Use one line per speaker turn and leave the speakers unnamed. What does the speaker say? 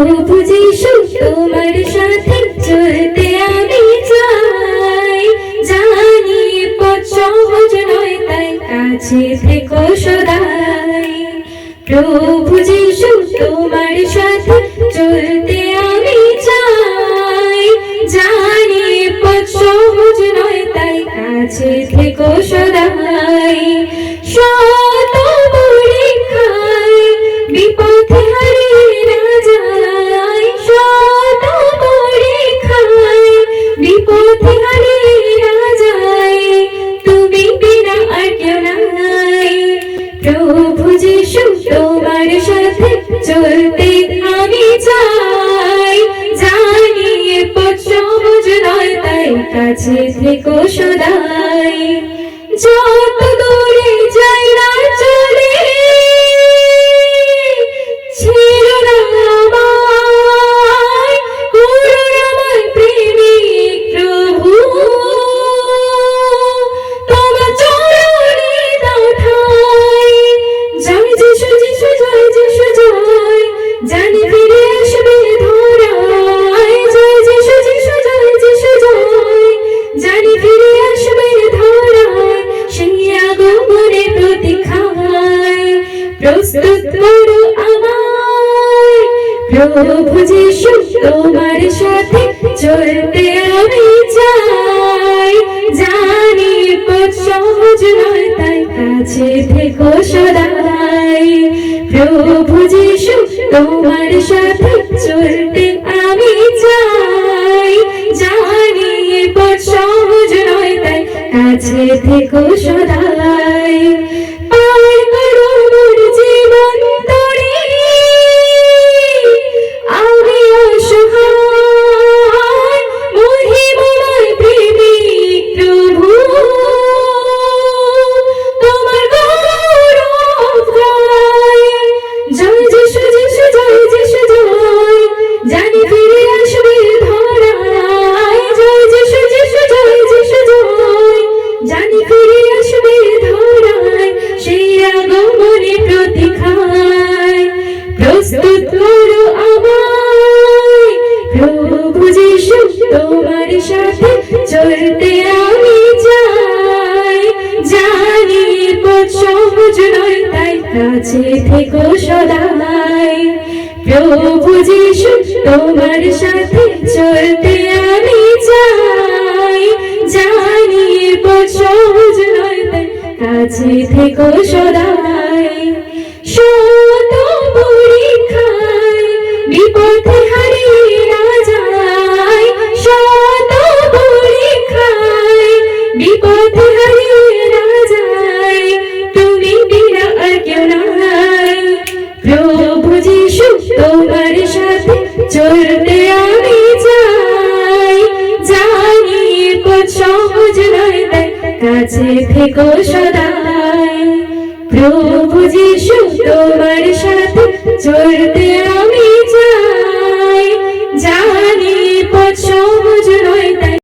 প্রভু যিশু, তোমার জানি পথ সহজ নয়, তাই কাছে থেকো সদাই। প্রভু যিশু, তোমার সাথে চলতে আমি চাই। জানি পথ সহজ নয়, তাই কাছে থেকো সদাই। শত কাছে থেকো সদাই। যত প্রস্তুত আমায়। প্রভু যিশু তোমার সাথে চলতে আমি চাই। জানি পথ সহজ নয়, তাই কাছে থেকো সদাই। প্রভু যিশু তোমার সাথে চলতে আমি চাই। জানি পথ সহজ নয়, তাই কাছে থেকো সদাই। তোমার সাথে চলতে আমি চাই। জানি পথ সহজ নয়, তাই কাছে থেকো সদাই। প্রভু যিশু, তোমার সাথে চলতে আমি চাই। জানি পথ সহজ নয়, তাই কাছে থেকো সদাই। শত পরীক্ষায়, বিপথে হারিয়ে তোমার সাথে চলতে আমি চাই। জানি পথ সহজ নয়, তাই কাছে থেকো সদাই। প্রভু যিশু, তোমার সাথে চলতে